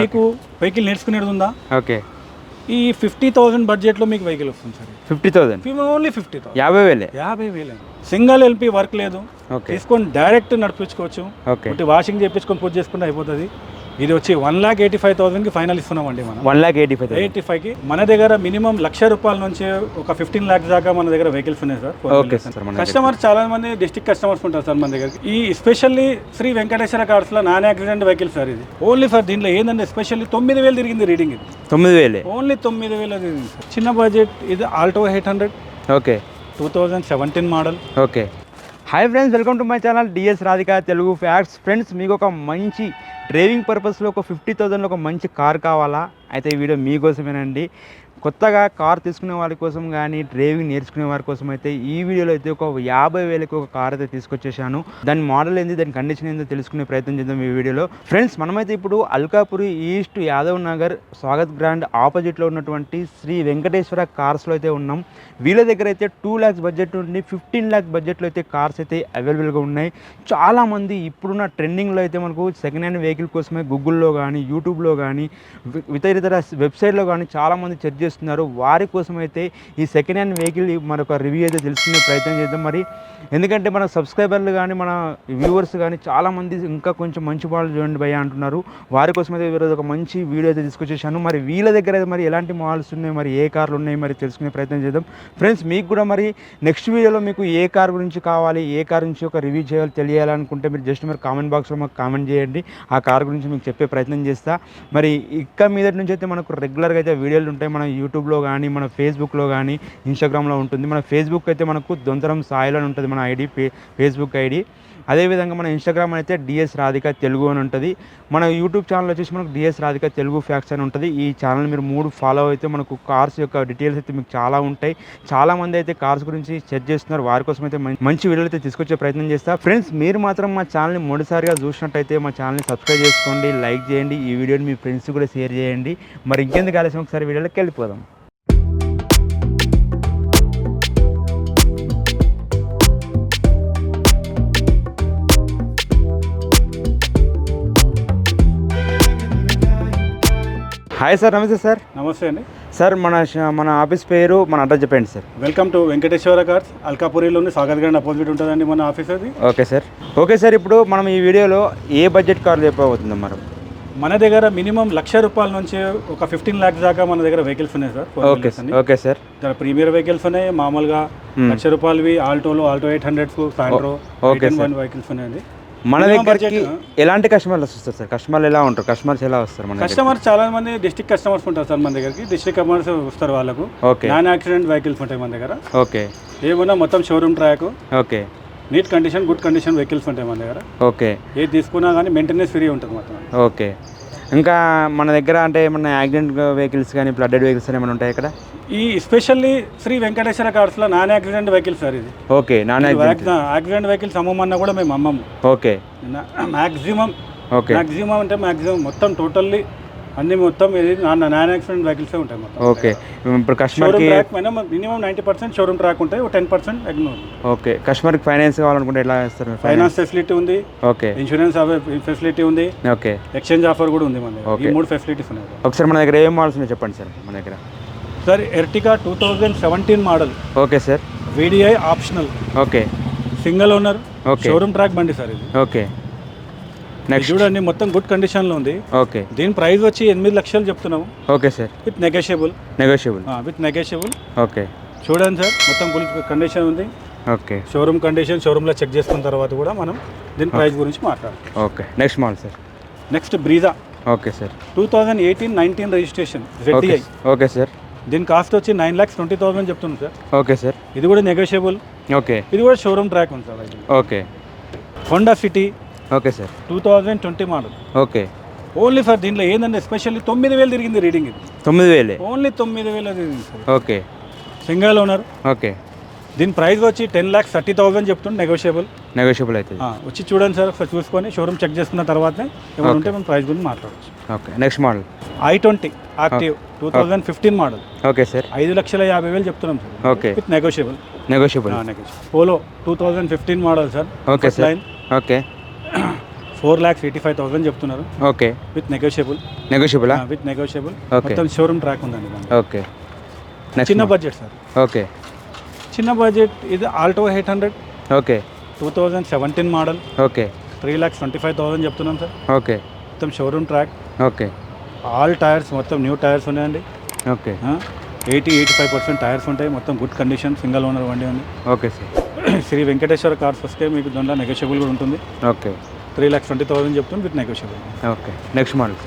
మీకు వెహికల్ నేర్చుకునేది ఉందా? ఓకే. ఈ ఫిఫ్టీ థౌసండ్ బడ్జెట్లో మీకు వెహికల్ వస్తుంది sir. Fifty thousand only fifty thousand. యాభై వేలే? యాభై వేలు. సింగల్ ఎల్పి వర్క్ లేదు. ఓకే. తీసుకొని డైరెక్ట్ నడిపించుకోవచ్చు. వాషింగ్ చేయించుకొని పూజ చేసుకుంటే అయిపోతుంది. ఇది వచ్చి వన్ లాక్ ఎయిటీ ఫైవ్ థౌసండ్కి ఫైనల్ ఇస్తున్నామండి మనం. One lakh eighty five eighty ఫైవ్కి మన దగ్గర మినిమం లక్ష రూపాయల నుంచి ఒక ఫిఫ్టీన్ లాక్స్ దాకా మన దగ్గర వెహికల్స్ ఉన్నాయి సార్ ఓకే సార్. కస్టమర్స్ చాలా మంది డిస్ట్రిక్ట్ కస్టమర్స్ ఉంటారు సార్ మన దగ్గర ఈ ఎస్పెషల్లీ శ్రీ వెంకటేశ్వర కార్డ్స్లో నాన్ యాక్సిడెంట్ వెహికల్ సార్ ఇది. ఓన్లీ ఫర్ దీంట్లో ఏంటంటే ఎస్పెషల్లీ తొమ్మిది వేలు తిరిగింది రీడింగ్ ఇది. తొమ్మిది వేలే. ఓన్లీ తొమ్మిది వేలు తిరిగింది సార్. చిన్న బడ్జెట్ ఇది Alto eight hundred okay two thousand seventeen model okay hi friends welcome to my channel DS Radhika Telugu facts friends మీకు ఒక మంచి డ్రైవింగ్ పర్పస్లో ఒక ఫిఫ్టీ థౌజండ్లో ఒక మంచి కార్ కావాలా? అయితే ఈ వీడియో మీకోసమేనండి. కొత్తగా కార్ తీసుకునే వారి కోసం కానీ డ్రైవింగ్ నేర్చుకునే వారి కోసం అయితే ఈ వీడియోలో అయితే ఒక యాభై వేలకు ఒక కార్ అయితే తీసుకొచ్చేసాను దాని మోడల్ ఏంది దాని కండిషన్ ఏందో తెలుసుకునే ప్రయత్నం చేద్దాం ఈ వీడియోలో. ఫ్రెండ్స్ మనమైతే ఇప్పుడు అల్కాపురి ఈస్ట్ యాదవ్ నగర్ స్వాగత్ గ్రాండ్ ఆపోజిట్లో ఉన్నటువంటి శ్రీ వెంకటేశ్వర కార్స్లో అయితే ఉన్నాం. వీళ్ళ దగ్గర అయితే టూ ల్యాక్స్ బడ్జెట్ నుండి ఫిఫ్టీన్ ల్యాక్ బడ్జెట్లో అయితే కార్స్ అయితే అవైలబుల్గా ఉన్నాయి. చాలామంది ఇప్పుడున్న ట్రెండింగ్లో అయితే మనకు సెకండ్ హ్యాండ్ వెహికల్ కోసమే గూగుల్లో కానీ యూట్యూబ్లో కానీ ఇతర ఇతర వెబ్సైట్లో కానీ చాలామంది చెక్ చేస్తున్నారు. వారి కోసం అయితే ఈ సెకండ్ హ్యాండ్ వెహికల్ మరొక రివ్యూ అయితే తెలుసుకునే ప్రయత్నం చేద్దాం మరి. ఎందుకంటే మన సబ్స్క్రైబర్లు కానీ మన వ్యూవర్స్ కానీ చాలామంది ఇంకా కొంచెం మంచి మోడల్ చూడండి భయ్య అంటున్నారు. వారి కోసం అయితే ఈరోజు ఒక మంచి వీడియో అయితే తీసుకొచ్చేసాను. మరి వీళ్ళ దగ్గర అయితే మరి ఎలాంటి మోడల్స్ ఉన్నాయి మరి ఏ కార్లు ఉన్నాయి మరి తెలుసుకునే ప్రయత్నం చేద్దాం. ఫ్రెండ్స్ మీకు కూడా మరి నెక్స్ట్ వీడియోలో మీకు ఏ కార్ గురించి కావాలి ఏ కార్ గురించి ఒక రివ్యూ చేయాలి తెలియాలనుకుంటే మీరు జస్ట్ మరి కామెంట్ బాక్స్లో మాకు కామెంట్ చేయండి. ఆ కార్ గురించి మీకు చెప్పే ప్రయత్నం చేస్తా. మరి ఇక్క మీద నుంచి అయితే మనకు రెగ్యులర్గా అయితే వీడియోలు ఉంటాయి. మనం యూట్యూబ్లో కానీ మన ఫేస్బుక్లో కానీ ఇన్స్టాగ్రామ్లో ఉంటుంది. మన ఫేస్బుక్ అయితే మనకు దొంతరం సాయిలో ఉంటుంది. మన ఐడి ఫేస్బుక్ ఐడి. అదేవిధంగా మన ఇన్స్టాగ్రామ్ అయితే డిఎస్ రాధిక తెలుగు అని ఉంటుంది. మన యూట్యూబ్ ఛానల్ వచ్చేసి మనకు డిఎస్ రాధిక తెలుగు ఫ్యాక్స్ అని ఉంటుంది. ఈ ఛానల్ మీరు మూడు ఫాలో అయితే మనకు కార్స్ యొక్క డీటెయిల్స్ అయితే మీకు చాలా ఉంటాయి. చాలా మంది అయితే కార్స్ గురించి సెర్చ్ చేస్తున్నారు. వారి కోసం అయితే మంచి వీడియోలు అయితే తీసుకొచ్చే ప్రయత్నం చేస్తా. ఫ్రెండ్స్ మీరు మాత్రం మా ఛానల్ని మొదటిసారిగా చూసినట్టయితే మా ఛానల్ని సబ్స్క్రైబ్ చేసుకోండి లైక్ చేయండి. ఈ వీడియోని మీ ఫ్రెండ్స్ కూడా షేర్ చేయండి. మరి ఇంకెందుకు ఆలస్యం? ఒకసారి వీడియోలోకి వెళ్ళిపోదాం. హాయ్ సార్ నమస్తే సార్. నమస్తే అండి. సార్ మన మన ఆఫీస్ పేరు మన అడ్రస్ చెప్పండి sir. Welcome to Venkateswara cars అల్కాపురిలోని Sagar grand opposite ఉంటుందండి మన ఆఫీస్ అది. Okay sir. ఓకే సార్ ఇప్పుడు మనం ఈ వీడియోలో ఏ బడ్జెట్ కార్లు చెప్పబోతుందాం మనం మన దగ్గర మినిమం లక్ష రూపాయల నుంచి ఒక ఫిఫ్టీన్ లాక్స్ దాకా మన దగ్గర వెహికల్స్ ఉన్నాయి సార్ ఓకే. Okay sir. ఇక్కడ ప్రీమియర్ వెహికల్స్ ఉన్నాయి మామూలుగా Hmm. లక్ష రూపాయలవి ఆల్టోలో Alto eight hundreds Santro. One vehicles ఉన్నాయండి. మన దగ్గరికి ఎలాంటి కస్టమర్లు వస్తారు సార్? కస్టమర్లు ఎలా ఉంటారు? కస్టమర్స్ ఎలా వస్తారు మన? కస్టమర్స్ చాలా మంది డిస్ట్రిక్ట్ కస్టమర్స్ ఉంటారు సార్ మన దగ్గరికి. డిస్ట్రిక్ట్ కస్టమర్స్ వస్తారు వాళ్ళకు. ఓకే నాన్ యాక్సిడెంట్ వెహికల్స్ ఉంటాయి మన దగ్గర. ఓకే ఏమన్నా మొత్తం showroom track okay neat condition good condition vehicles ఉంటాయి మన దగ్గర. ఓకే ఏది తీసుకున్నా కానీ మెయింటెనెన్స్ ఫ్రీ ఉంటుంది మొత్తం. ఓకే ఇంకా మన దగ్గర అంటే ఏమన్నా యాక్సిడెంట్ వెహికల్స్ కానీ ఫ్లడెడ్ వెహికల్స్ ఏమైనా ఉంటాయి ఇక్కడ? ఈ ఎస్పెషల్లీ శ్రీ వెంకటేశ్వర కార్స్లో నాన్ యాక్సిడెంట్ వెహికల్స్ సార్ ఇది. Okay non accident. Accident vehicles అమ్మమన్నా కూడా మేము అమ్మము. ఓకే. Maximum okay. మ్యాక్సిమం అంటే మ్యాక్సిమం మొత్తం టోటల్లీ అన్ని మొత్తం ఇది నాన్ నాన్ యాక్సిడెంట్ వెహికల్స్ ఉంటాయి మొత్తం. ఓకే. ఇప్పుడు కస్టమర్కి track minimum minimum ninety percent showroom track ఉంటాయి టెన్ పర్సెంట్ ఎగ్నోర్ ఓకే. కస్టమర్కి ఫైనాన్స్ కావాలనుకుంటే ఎట్లా చేస్తారు? ఫైనాన్స్ ఫెసిలిటీ ఉంది. ఓకే. ఇన్సూరెన్స్ ఫెసిలిటీ ఉంది. ఓకే. ఎక్స్చేంజ్ ఆఫర్ కూడా ఉంది మన. ఈ మూడు ఫెసిలిటీస్ ఉన్నాయి. ఒకసారి మన దగ్గర ఏం మోడల్స్ ఉన్నాయో చెప్పండి సార్ మన దగ్గర. Sir Ertiga two thousand seventeen model okay sir. VDI optional okay. Single owner Okay. Showroom track బండి సార్ ఇది. ఓకే. నెక్స్ట్ చూడండి మొత్తం గుడ్ కండిషన్లో ఉంది. ఓకే దీని ప్రైస్ వచ్చి ఎనిమిది లక్షలు చెప్తున్నాము. Okay sir with negotiable negotiable with negotiable okay చూడండి సార్ మొత్తం గుడ్ కండిషన్ ఉంది. ఓకే షోరూమ్ కండిషన్ షోరూంలో చెక్ చేసుకున్న తర్వాత కూడా మనం దీని ప్రైస్ గురించి మాట్లాడాలి okay next model sir next Brezza okay sir two thousand eighteen nineteen registration okay ZDI okay sir దీని కాస్ట్ వచ్చి నైన్ ల్యాక్స్ ట్వంటీ థౌసండ్ చెప్తుంది సార్ ఓకే సార్ ఇది కూడా నెగోషియబుల్ ఓకే ఇది కూడా షోరూమ్ ట్రాక్ ఉంది sir okay Honda City okay sir. Two thousand twenty model. Okay. Only for దీంట్లో ఏంటంటే ఎస్పెషల్లీ తొమ్మిది వేలు తిరిగింది రీడింగ్ ఇది. తొమ్మిది వేలే. ఓన్లీ తొమ్మిది వేలు తిరిగింది sir. Okay. Single owner. Okay. దీని ప్రైస్ వచ్చి టెన్ ల్యాక్స్ థర్టీ థౌసండ్ చెప్తుంది నెగోషియబుల్ నెగోషియబుల్ అవుతుంది వచ్చి చూడండి సార్ ఒకసారి చూసుకొని షోరూమ్ చెక్ చేసుకున్న తర్వాతనే ఏమైనా ఉంటే మనం ప్రైస్ గురించి మాట్లాడవచ్చు okay next model I twenty Active two thousand fifteen model okay sir. ఐదు లక్షల యాభై వేలు చెప్తున్నాం sir. Okay. With negotiable negotiable Polo two thousand fifteen model sir. Okay sir. Okay. Four lakhs eighty five thousand చెప్తున్నారు. Okay. With negotiable నెగోషియబులా with negotiable. మొత్తం showroom track ఉందండి. Okay చిన్న బడ్జెట్ సార్ ఓకే చిన్న బడ్జెట్ ఇది Alto eight hundred okay two thousand seventeen model okay three lakhs twenty five thousand చెప్తున్నాం sir okay మొత్తం showroom track okay all tyres మొత్తం new tyres ఉన్నాయండి. Okay eighty eighty five percent tyres ఉంటాయి. మొత్తం good condition single owner బండి ఉంది. Okay sir Shri Venkateswara Cars వస్తే మీకు దాంట్లో నెగోషియబుల్ కూడా ఉంటుంది. Okay. Three lakhs twenty thousand చెప్తుంది with negotiable okay. Next model.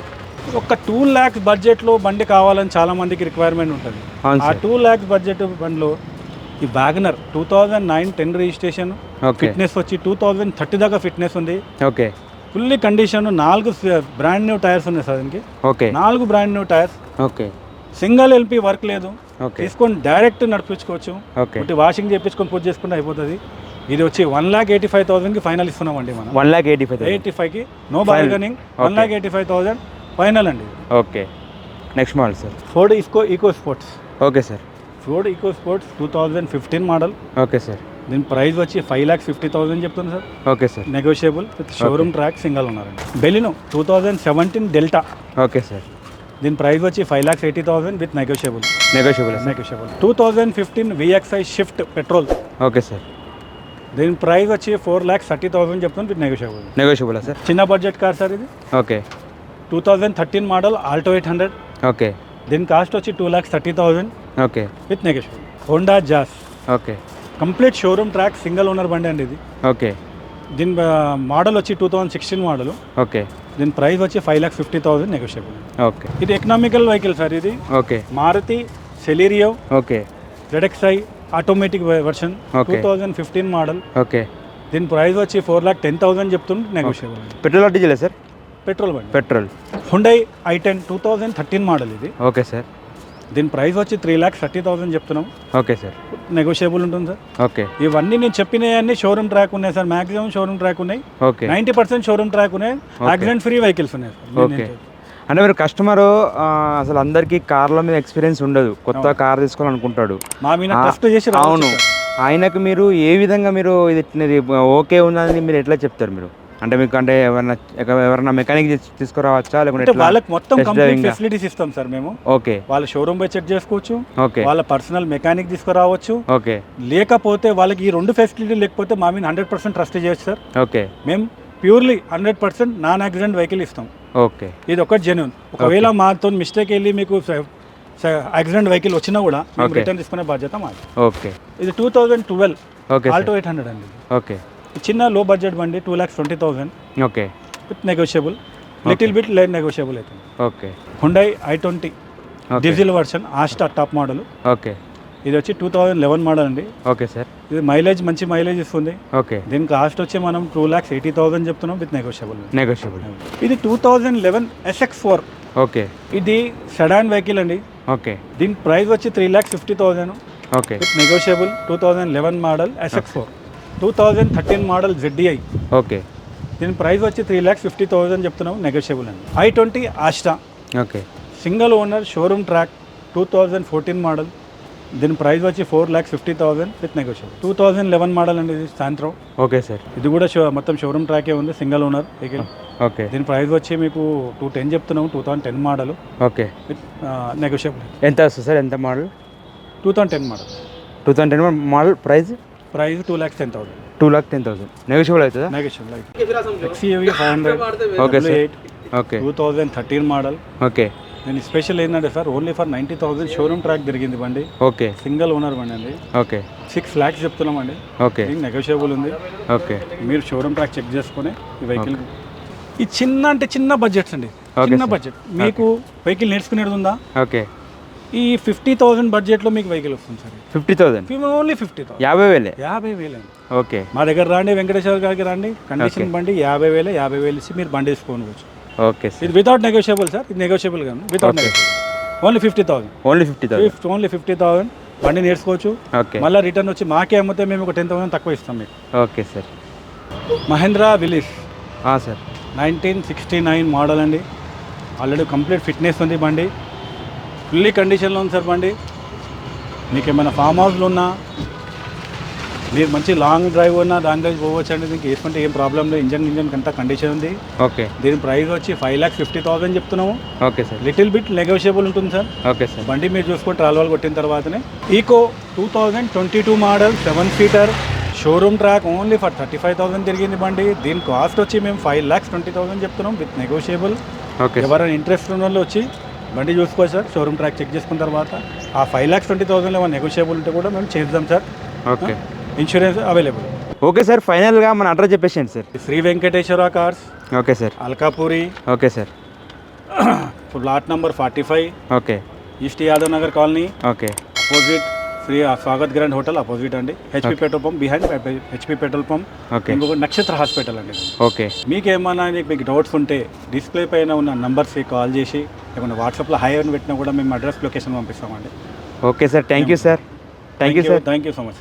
ఒక టూ ల్యాక్స్ బడ్జెట్లో బండి కావాలని చాలా మందికి రిక్వైర్మెంట్ ఉంటుంది. ఆ టూ ల్యాక్స్ బడ్జెట్ బండిలో ఈ WagonR two thousand nine ten registration fitness వచ్చి టూ థౌజండ్ థర్టీ దాకా ఫిట్నెస్ ఉంది. ఓకే. ఫుల్లీ కండిషన్ నాలుగు బ్రాండ్ న్యూ టైర్స్ ఉన్నాయి సార్ దీనికి. ఓకే. నాలుగు brand new tyres okay. Single LP work లేదు. తీసుకొని డైరెక్ట్ నడిపించుకోవచ్చు. ఒకటి వాషింగ్ చేయించుకొని పూజ చేసుకుంటే అయిపోతుంది. ఇది వచ్చి వన్ ల్యాక్ ఎయిటీ ఫైవ్ థౌసండ్కి ఫైనల్ ఇస్తున్నామండి మనం. One lakh eighty five eighty ఫైవ్కి no bargaining one lakh eighty five thousand final అండి okay. Next model sir Ford Eco Eco sports okay sir Ford Eco sports two thousand fifteen model okay sir దీని price వచ్చి five lakhs fifty thousand చెప్తుంది sir okay sir negotiable with showroom track single ఉన్నారండి. Baleno two thousand seventeen Delta okay sir దీని price వచ్చి five lakhs eighty thousand with negotiable negotiable negotiable two thousand fifteen VXI Swift petrol okay sir దీని price వచ్చి four lakhs thirty thousand చెప్తుంది with negotiable negotiable sir చిన్న budget car sir ఇది. Okay two thousand thirteen model Alto eight hundred okay దీని cost వచ్చి two lakhs thirty thousand okay with negotiable Honda Jazz okay complete showroom track single owner బండి అండి ఇది. Okay దీని model వచ్చి two thousand sixteen model okay దీని price వచ్చి five lakhs fifty thousand negotiable okay ఇది ఎకనామికల్ వెహికల్ సార్ ఇది. Okay Maruti Celerio okay ZXI automatic version two. Thousand fifteen model okay దీని ప్రైస్ వచ్చి ఫోర్ ల్యాక్ టెన్ థౌసండ్ చెప్తుంది negotiable petrol diesel sir petrol బండి. Petrol Hyundai I ten two thousand thirteen model ఇది. Okay sir దీని price వచ్చి three lakhs thirty thousand చెప్తున్నాం. Okay sir. Negotiable ఉంటుంది sir. Okay. ఇవన్నీ నేను చెప్పినవన్నీ షోరూమ్ ట్రాక్ ఉన్నాయి సార్. మాక్సిమం షోరూమ్ ట్రాక్ ఉన్నాయి. Okay. Ninety percent showroom track ఉన్నాయి. యాక్సిడెంట్ ఫ్రీ వెహికల్స్ ఉన్నాయి సార్. ఓకే. అంటే మీరు కస్టమరు అసలు అందరికీ కార్ల మీద ఎక్స్పీరియన్స్ ఉండదు. కొత్త కార్ తీసుకోవాలనుకుంటాడు. మా మీద ట్రస్ట్ చేసి అవును. ఆయనకు మీరు ఏ విధంగా మీరు ఇది ఇది ఓకే ఉన్నదని మీరు ఎట్లా చెప్తారు మీరు? అంటే మీకు అంటే ఎవరైనా ఎవరైనా మెకానిక్ తీసుకురావచ్చా? లేకుంటే? వాళ్ళకి మొత్తం కంప్లీట్? ఫెసిలిటీస్ ఇస్తాం సార్ మేము. ఓకే. వాళ్ళ షోరూమ్ పోయి చెక్ చేసుకోవచ్చు. ఓకే. వాళ్ళ పర్సనల్ మెకానిక్ తీసుకురావచ్చు. ఓకే. లేకపోతే వాళ్ళకి ఈ రెండు ఫెసిలిటీ లేకపోతే మా మీద హండ్రెడ్ పర్సెంట్ ట్రస్ట్ చేయొచ్చు సార్. ఓకే. మేము purely hundred percent non accident vehicle ఇస్తాం. ఓకే. ఇది ఒకటి జెన్యున్ ఒకవేళ మాతో మిస్టేక్ వెళ్ళి మీకు యాక్సిడెంట్ వెహికల్ వచ్చినా కూడా. రిటర్న్ తీసుకునే బాధ్యత మాది. ఓకే. ఇది two thousand twelve okay Alto eight hundred అండి ఓకే. చిన్న లో బడ్జెట్ బండి two lakhs twenty thousand okay. With negotiable little bit light negotiable అవుతుంది okay. Hyundai I twenty diesel version Asta top model okay. ఇది వచ్చి two thousand eleven model అండి. Okay sir. ఇది mileage మంచి మైలేజ్ ఇస్తుంది. ఓకే. దీని cost వచ్చి మనం టూ ల్యాక్స్ ఎయిటీ థౌసండ్ చెప్తున్నాం విత్ నెగోషియబుల్ నెగోషియబుల్ ఇది two thousand eleven SX four okay. ఇది సెడాన్ వెహికల్ అండి. ఓకే. దీని ప్రైస్ వచ్చి three lakhs fifty thousand okay. With negotiable two thousand eleven model SX four two thousand thirteen model ZDI okay దీని price వచ్చి three lakhs fifty thousand చెప్తున్నాం negotiable అండి I twenty Asta okay single owner showroom track two thousand fourteen model దీని price వచ్చి four lakhs fifty thousand with negotiable two thousand eleven model అండి ఇది సాయంత్రం okay sir ఇది కూడా షో మొత్తం షోరూమ్ ట్రాకే ఉంది సింగిల్ ఓనర్ వెహికల్ ఓకే దీని ప్రైస్ వచ్చి మీకు టూ టెన్ చెప్తున్నాము two thousand ten model okay with negotiable ఎంత వస్తుంది సార్ ఎంత model two thousand ten model two thousand ten model price price two lakhs ten thousand. Two lakh ten thousand. Negotiable అవుతుందా? Negotiable XUV five hundred okay sir eight okay two thousand thirteen model okay నేను special ఏంటంటే sir only for ninety thousand showroom track తిరిగింది బండి. Okay single owner బండి అండి. Okay six lakhs చెప్తున్నామండి okay ఇది negotiable ఉంది. ఓకే మీరు షోరూమ్ ట్రాక్ చెక్ చేసుకుని ఈ వెహికల్ ఈ చిన్న అంటే చిన్న బడ్జెట్స్ అండి. చిన్న. బడ్జెట్ మీకు వెహికల్ నేర్చుకునేది ఉందా? ఓకే ఈ ఫిఫ్టీ థౌసండ్ బడ్జెట్లో మీకు వెహికల్ వస్తుంది sir. Fifty thousand only fifty thousand యాభై వేలే? యాభై వేలండి ఓకే. మా దగ్గర రాండి వెంకటేశ్వర గారికి రండి కండిషన్ బండి యాభై వేలే యాభై వేలు ఇచ్చి మీరు బండి తీసుకోవచ్చు ఓకే సార్. ఇది వితౌట్ నెగోషియబుల్ సార్ ఇది నెగోషియబుల్ కాదు. Without. Negotiable only fifty thousand only fifty thousand only fifty thousand బండి నేర్చుకోవచ్చు. ఓకే. మళ్ళీ రిటర్న్ వచ్చి మాకే అమ్మితే మేము ఒక టెన్ థౌసండ్ తక్కువ ఇస్తాం మీకు. Okay sir. Mahindra Willys. Sir. Nineteen sixty nine model అండి. ఆల్రెడీ కంప్లీట్ ఫిట్నెస్ ఉంది బండి. ఫుల్లీ కండిషన్లో ఉంది సార్ బండి. మీకు ఏమైనా ఫామ్ హౌస్లు ఉన్నా మీరు మంచి లాంగ్ డ్రైవ్ ఉన్నా దాని దగ్గర పోవచ్చు అండి దీనికి వేసుకుంటే ఏం ప్రాబ్లం లేదు. ఇంజన్ ఇంజన్ అంతా కండిషన్ ఉంది. ఓకే. దీని ప్రైస్ వచ్చి ఫైవ్ ల్యాక్స్ ఫిఫ్టీ థౌసండ్ చెప్తున్నాము. Okay sir. Little bit negotiable ఉంటుంది సార్. Okay sir. బండి మీరు చూసుకొని ట్రావెల్ కొట్టిన తర్వాతనే. Eeco two thousand twenty two model seven seater showroom track only for thirty five thousand తిరిగింది బండి. దీని కాస్ట్ వచ్చి మేము ఫైవ్ ల్యాక్స్ ట్వంటీ థౌసండ్ చెప్తున్నాం విత్ నెగోషియబుల్ ఓకే ఎవరైనా ఇంట్రెస్ట్ ఉన్న వాళ్ళు వచ్చి బండి చూసుకోవచ్చు సార్ షోరూమ్ ట్రాక్ చెక్ చేసుకున్న తర్వాత ఆ ఫైవ్ ల్యాక్స్ ట్వంటీ థౌసండ్ ఏమైనా నెగోషియబుల్ ఉంటే కూడా మేము చేద్దాం sir. Okay. Insurance available okay sir ఫైనల్గా మన అడ్రస్ చెప్పేసేయండి sir. Shri Venkateswara Cars okay sir. Alkapuri okay sir. Plot number forty five okay. East Yadav Nagar colony okay. Opposite Shri Swagat Grand hotel opposite అండి. HP petrol pump behind HP petrol pump okay. ఇంకొక Nakshatra hospital అండి. Okay. మీకు ఏమన్నా మీకు doubts ఉంటే display పైన ఉన్న నంబర్స్కి call చేసి లేకుంటే వాట్సాప్లో హై అని పెట్టినా కూడా మేము అడ్రస్ లొకేషన్ పంపిస్తామండి. Okay sir thank you sir. Thank you sir. Thank you so much.